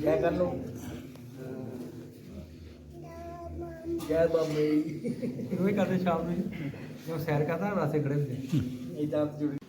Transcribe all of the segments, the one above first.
क्या कर लो? जय बम्बई वही करते शाम में। जो सैर करता है वैसे खड़े होते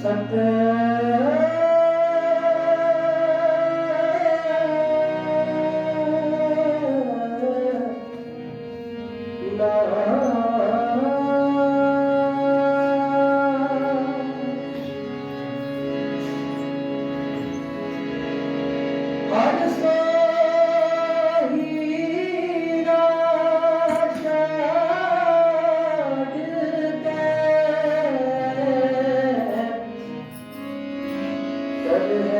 Santa Amen.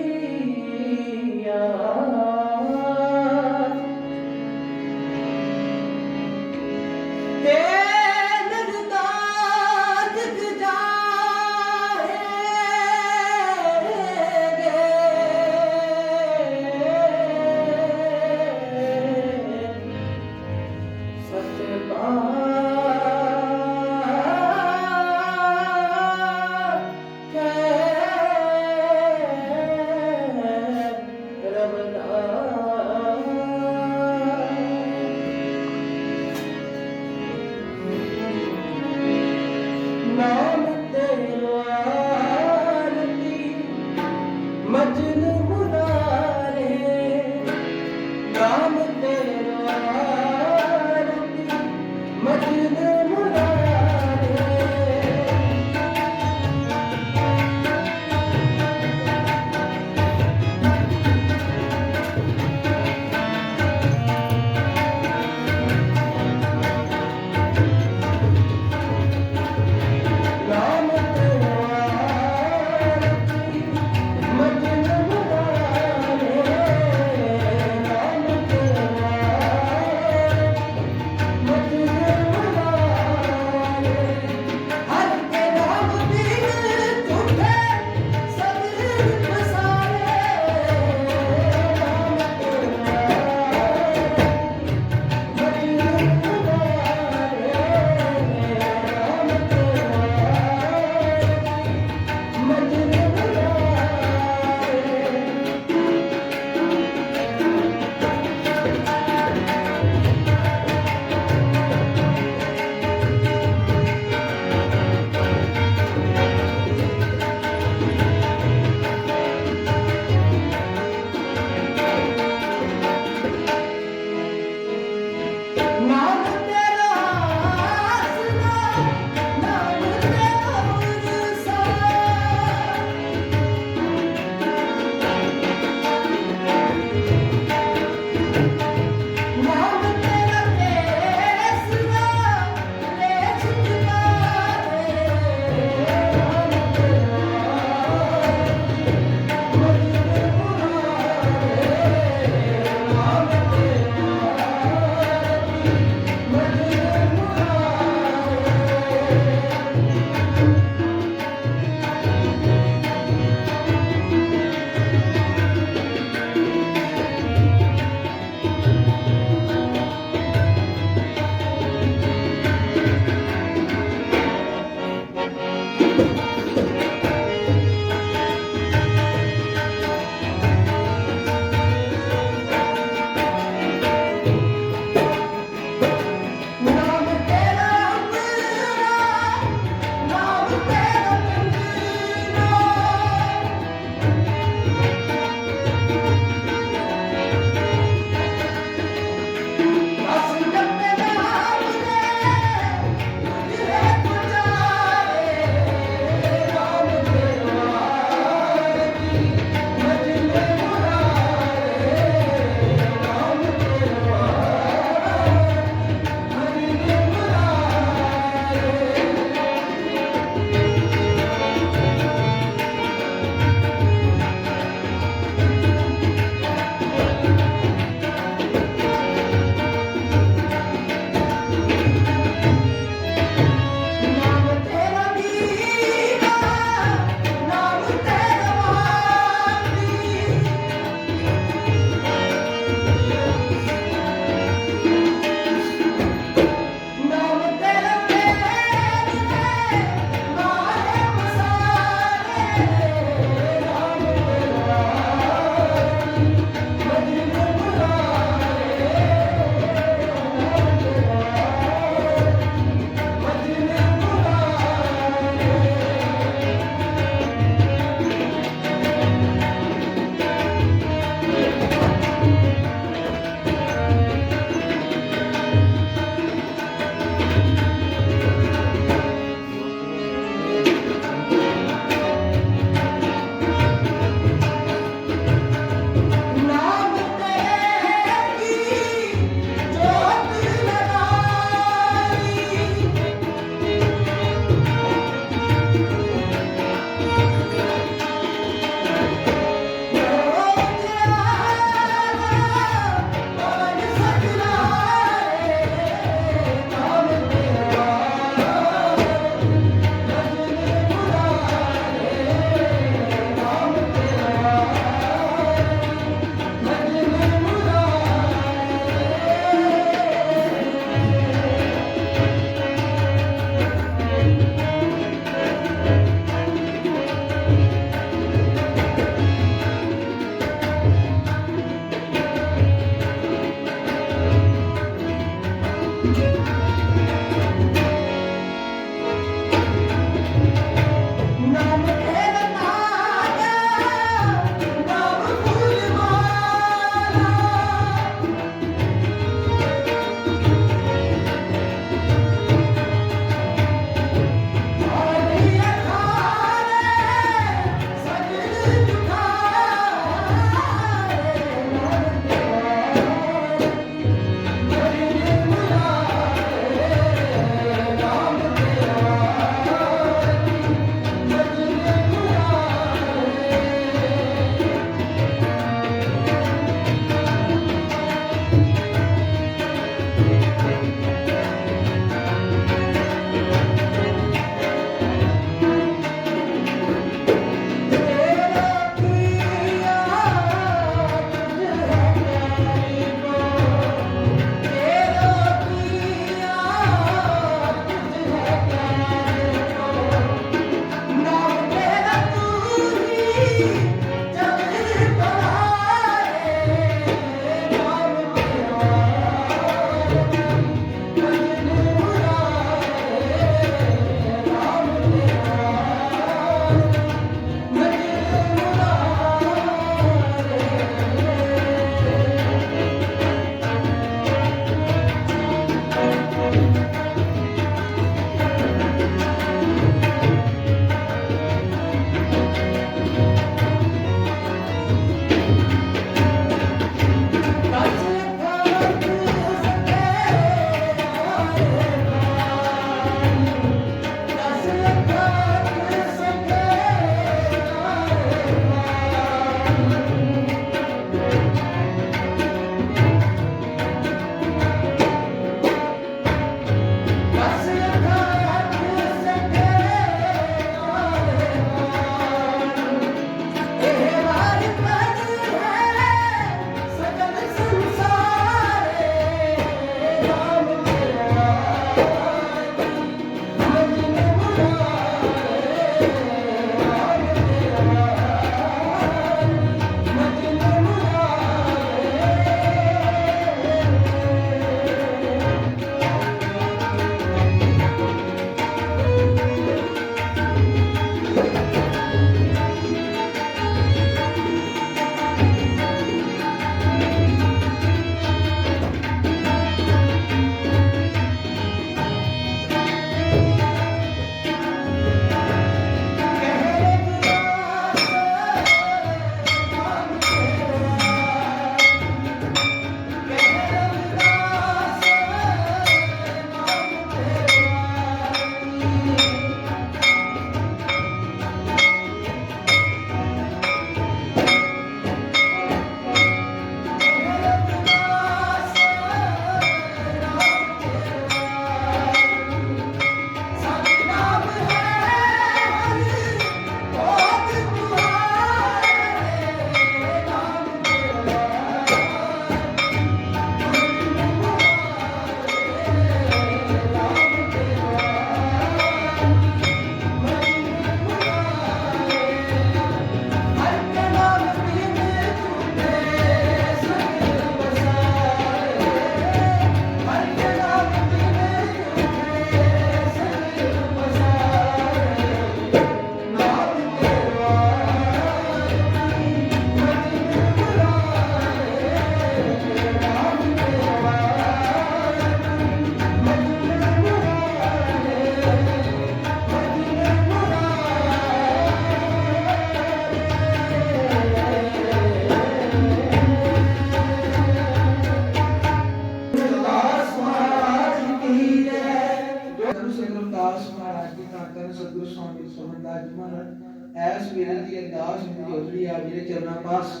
ਮਹਾਰਾਜ ਐਸ ਵੇਲੇ ਦੀ ਅਰਦਾਸ ਨੂੰ ਜੋੜੀ ਆ, ਜਿਹੜੇ ਚਰਨਾਂ ਪਾਸ।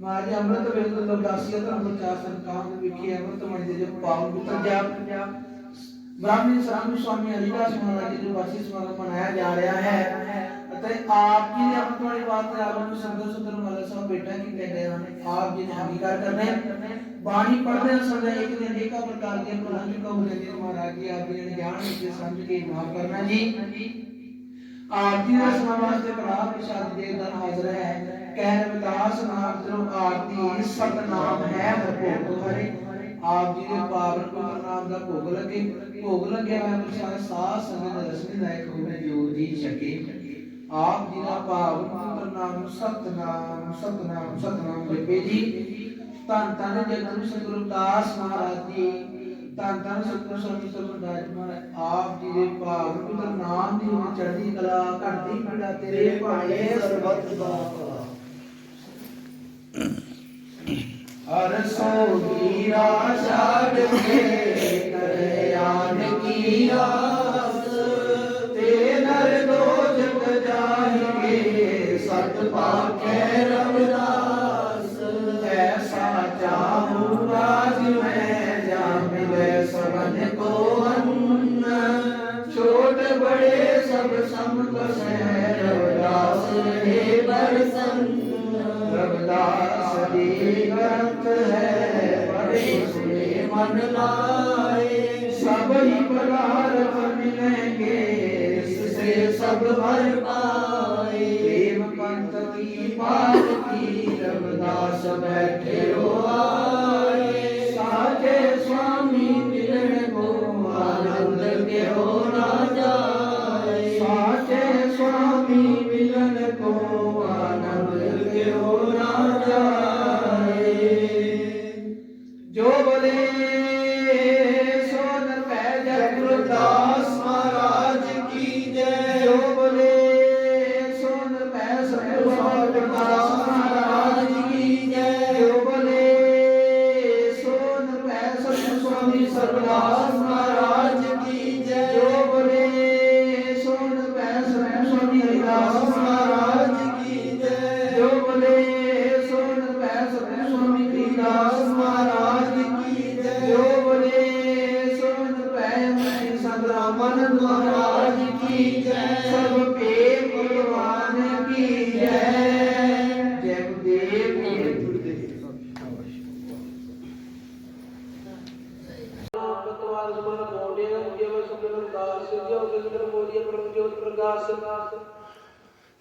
ਮਹਾਰਾਜ, ਅੰਮ੍ਰਿਤ ਵੇਲੇ ਤੋਂ ਅਰਦਾਸੀਆ ਧਰਮ ਪ੍ਰਚਾਰ ਸੰਕਾਮ ਵਿਖੇ ਅੰਮ੍ਰਿਤ ਮਣੀ ਦੇ ਜੋ ਪਾਵਨ ਪਤਰ ਬ੍ਰਾਹਮਣੀ ਸਰਾਮ ਸੁਆਮੀ ਹਰੀਦਾਸ ਮਹਾਰਾਜ ਜੀ ਦੇ ਵਾਸੀ ਸਮਾਗਮ ਮਨਾਇਆ ਜਾ ਰਿਹਾ ਹੈ। ਅਤੇ ਆਪ ਜੀ ਦੇ ਅੰਮ੍ਰਿਤ ਵਾਲੀ ਬਾਤ ਆਪ ਨੂੰ ਸੰਗਤ ਸੁੰਦਰ ਮਹਾਰਾਜ ਸਾਹਿਬ ਬੇਟਾ ਕੀ ਕਹਿੰਦੇ ਹਨ? ਆਪ ਜੀ ਨੇ ਅੰਗੀਕਾਰ ਕਰਨੇ ਬਾਣੀ ਪੜ੍ਹਦੇ ਸਮੇਂ ਇੱਕ ਦਿਨ ਏਕਾ ਪ੍ਰਕਾਰ ਦੀਆਂ ਭੁੱਲਾਂ ਚੁੱਕਾ ਹੋ ਮਹਾਰਾਜ ਜੀ, ਆਪ ਜੀ ਨੇ ਗਿਆਨ ਵਿੱਚ ਸਮਝ ਕੇ ਮਾਫ ਕਰਨਾ ਜੀ। ਆਪ ਜੀ ਦਾ ਸਮਾਂ ਵਾਸਤੇ ਬੜਾ ਪ੍ਰਸ਼ਾਦ ਦੇ ਦਰ ਹਾਜ਼ਰ ਹੈ। ਕਹਿ ਰਵਿਦਾਸ ਨਾਮ ਤੋਂ ਆਰਤੀ ਸਤਨਾਮ ਹੈ ਭੋਗ ਤੁਹਾਰੇ ਆਪ ਜੀ ਦੇ ਪਾਵਨ ਪਵਿੱਤਰ ਨਾਮ ਦਾ ਭੋਗ ਲੱਗੇ। ਭੋਗ ਲੱਗਿਆ ਹੋਇਆ ਪ੍ਰਸ਼ਾਦ ਸਾਧ ਸੰਗਤ ਰਸਮੀ ਲਾਇਕ ਹੋਵੇ, ਜੋ ਜੀ ਸਕੇ ਆਪ ਜੀ ਦਾ ਪਾਵਨ ਪਵਿੱਤਰ ਨਾਮ ਸਤਨਾਮ ਸਤਨਾਮ ਸਤਨਾਮ ਜਪੇ ਜੀ। ਧੰਨ ਧੰਨ ਜਗਤ ਸਤਿਗੁਰੂ ਦਾਸ ਮਹਾਰਾਜ ਜੀ। ਧੰਨ ਧੰਨ ਸਤਿਗੁਰੂ ਸਵਾਮੀ ਸਰਬਦਾਸ ਮਹਾਰਾਜ ਆਪ ਜੀ ਦੇ ਪਾਵਨ ਪਵਿੱਤਰ ਨਾਮ ਦੀ ਹੁਣ ਚੜ੍ਹਦੀ ਕਲਾ ਘਟਦੀ ਪੀੜਾ ਤੇਰੇ ਭਾਣੇ ਸਰਬੱਤ ਦਾ ਹਰ ਸੋ ਵੀਰਾ ਛਾੜ ਕੇ ਕਰੇ ਆਨ ਕੀ ਆਸ मन लाए सभी प्रकार मिलेंगे इससे सब भर पाए देव पंथ की पार की रविदास बैठे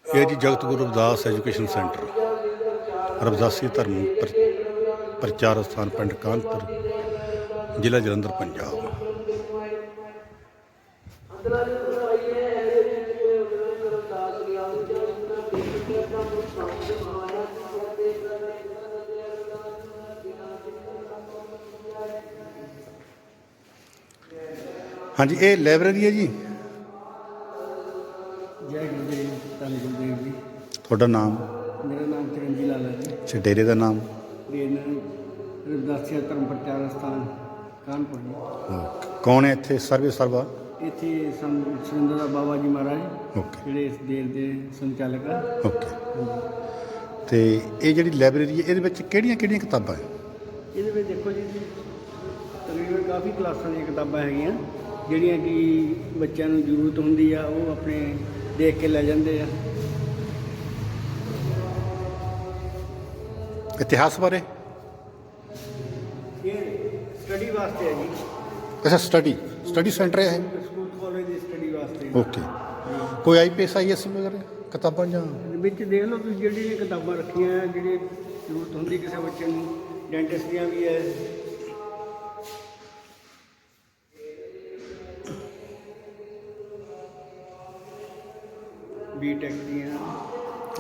ਇਹ ਜੀ ਜਗਤ ਗੁਰੂ ਰਵਿਦਾਸ ਐਜੂਕੇਸ਼ਨ ਸੈਂਟਰ, ਰਵਿਦਾਸੀ ਧਰਮ ਪ੍ਰਚਾਰ ਸਥਾਨ ਪਿੰਡ ਕਾਨਪੁਰ ਜ਼ਿਲ੍ਹਾ ਜਲੰਧਰ, ਪੰਜਾਬ। ਹਾਂਜੀ, ਇਹ ਲਾਇਬ੍ਰੇਰੀ ਹੈ ਜੀ? ਤੁਹਾਡਾ ਨਾਮ? ਮੇਰਾ ਨਾਮ ਚਰਨਜੀਤ ਲਾਲ ਹੈ ਜੀ। ਅੱਛਾ ਡੇਰੇ ਦਾ ਨਾਮ? ਦੇਨ ਰਵਿਦਾਸੀਆ ਧਰਮ ਪ੍ਰਚਾਰ ਸਥਾਨ ਕਾਨਪੁਰ ਜੀ। ਓਕੇ। ਕੌਣ ਹੈ ਇੱਥੇ ਸਰਵੇ ਸਰਵਾ? ਇੱਥੇ ਸੰਤ ਸੁਰਿੰਦਰ ਦਾ ਬਾਬਾ ਜੀ ਮਹਾਰਾਜ ਓਕੇ। ਜਿਹੜੇ ਇਸ ਦੇਰ ਦੇ ਸੰਚਾਲਕ ਆ। ਓਕੇ। ਤੇ ਇਹ ਜਿਹੜੀ ਲਾਇਬ੍ਰੇਰੀ ਹੈ ਇਹਦੇ ਵਿੱਚ ਕਿਹੜੀਆਂ ਕਿਹੜੀਆਂ ਕਿਤਾਬਾਂ ਹੈ? ਇਹਦੇ ਵਿੱਚ ਦੇਖੋ ਜੀ ਤਕਰੀਬਨ ਕਾਫੀ ਕਲਾਸਾਂ ਦੀਆਂ ਕਿਤਾਬਾਂ ਹੈਗੀਆਂ ਜਿਹੜੀਆਂ ਕਿ ਬੱਚਿਆਂ ਨੂੰ ਜ਼ਰੂਰਤ ਹੁੰਦੀ ਆ ਉਹ ਆਪਣੇ ਦੇਖ ਕੇ ਲੈ ਜਾਂਦੇ ਆ। ਇਤਿਹਾਸ ਬਾਰੇ? ਇਹ ਸਟੱਡੀ ਵਾਸਤੇ ਹੈ ਜੀ। ਅੱਛਾ ਸਟੱਡੀ ਸਟੱਡੀ ਸੈਂਟਰ ਹੈ ਸਕੂਲ ਕਾਲਜ ਦੀ ਸਟੱਡੀ ਵਾਸਤੇ। ਓਕੇ ਕੋਈ ਆਈਪੀਐਸ ਆਈਐਸ ਵਗੈਰਾ ਕਿਤਾਬਾਂ ਜਾਂ? ਵਿੱਚ ਦੇਖ ਲਓ ਤੁਸੀਂ ਜਿਹੜੀਆਂ ਕਿਤਾਬਾਂ ਰੱਖੀਆਂ ਆ, ਜਿਹੜੀ ਜ਼ਰੂਰਤ ਹੁੰਦੀ ਕਿਸੇ ਬੱਚੇ ਨੂੰ। ਡੈਂਟਿਸਟ ਦੀਆਂ ਵੀ ਹੈ। ਬੀਟੈਕ ਦੀਆਂ।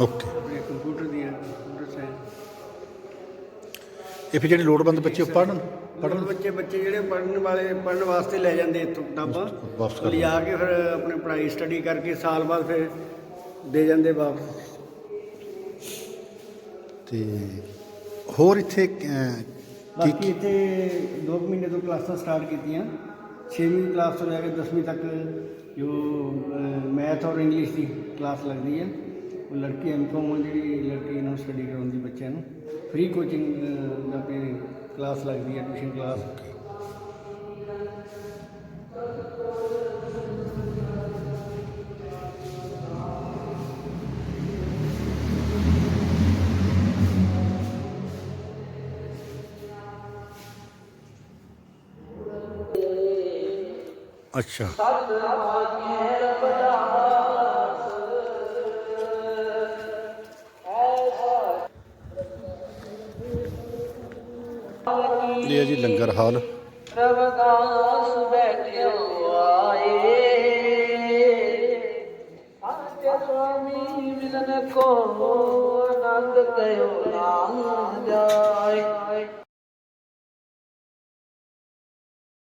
ਓਕੇ ਕੰਪਿਊਟਰ ਦੀਆਂ ਕੰਪਿਊਟਰ ਸਾਇੰਸ ਇਹ ਫਿਰ ਜਿਹੜੇ ਲੋੜਵੰਦ ਬੱਚੇ ਪੜ੍ਹਨ ਪੜਨ ਪੜ੍ਹਨ ਬੱਚੇ ਬੱਚੇ ਜਿਹੜੇ ਪੜਨ ਵਾਲੇ ਪੜਨ ਵਾਸਤੇ ਲੈ ਜਾਂਦੇ ਇੱਥੋਂ ਕਿਤਾਬਾਂ ਵਾਪਸ ਕਰ ਲਿਆ ਕੇ ਫਿਰ ਆਪਣੀ ਪੜ੍ਹਾਈ ਸਟੱਡੀ ਕਰਕੇ ਸਾਲ ਬਾਅਦ ਫਿਰ ਦੇ ਜਾਂਦੇ ਵਾਪਸ। ਤੇ ਹੋਰ ਇੱਥੇ ਅਹ, ਕੀ ਬਾਕੀ ਇੱਥੇ 2 ਮਹੀਨੇ ਤੋਂ ਕਲਾਸਾਂ ਸਟਾਰਟ ਕੀਤੀਆਂ। 6ਵੀਂ ਕਲਾਸ ਤੋਂ ਲੈ ਕੇ 10ਵੀਂ ਤੱਕ ਜੋ ਮੈਥ ਔਰ ਇੰਗਲਿਸ਼ ਦੀ ਕਲਾਸ ਲੱਗਦੀ ਹੈ। ਉਹ ਲੜਕੀ ਐਮਕੋਮ ਜਿਹੜੀ ਲੜਕੀ ਨੂੰ ਸਟੱਡੀ ਕਰਾਉਂਦੀ ਬੱਚਿਆਂ ਨੂੰ। ਫ੍ਰੀ ਕੋਚਿੰਗ ਦਾ ਤੇ ਕਲਾਸ ਲੱਗਦੀ ਹੈ ਟਿਊਸ਼ਨ ਕਲਾਸ ਅੱਛਾ। ਜੀ ਲੰਗਰ ਹਾਲ। ਰਵਦਾਸ ਬੈਠਿਓ ਆਏ। ਸਤਿ ਸੁਆਮੀ ਮਿਲਨ ਕੋ ਆਨੰਦ ਕਯੋ ਨਾ ਜਾਏ।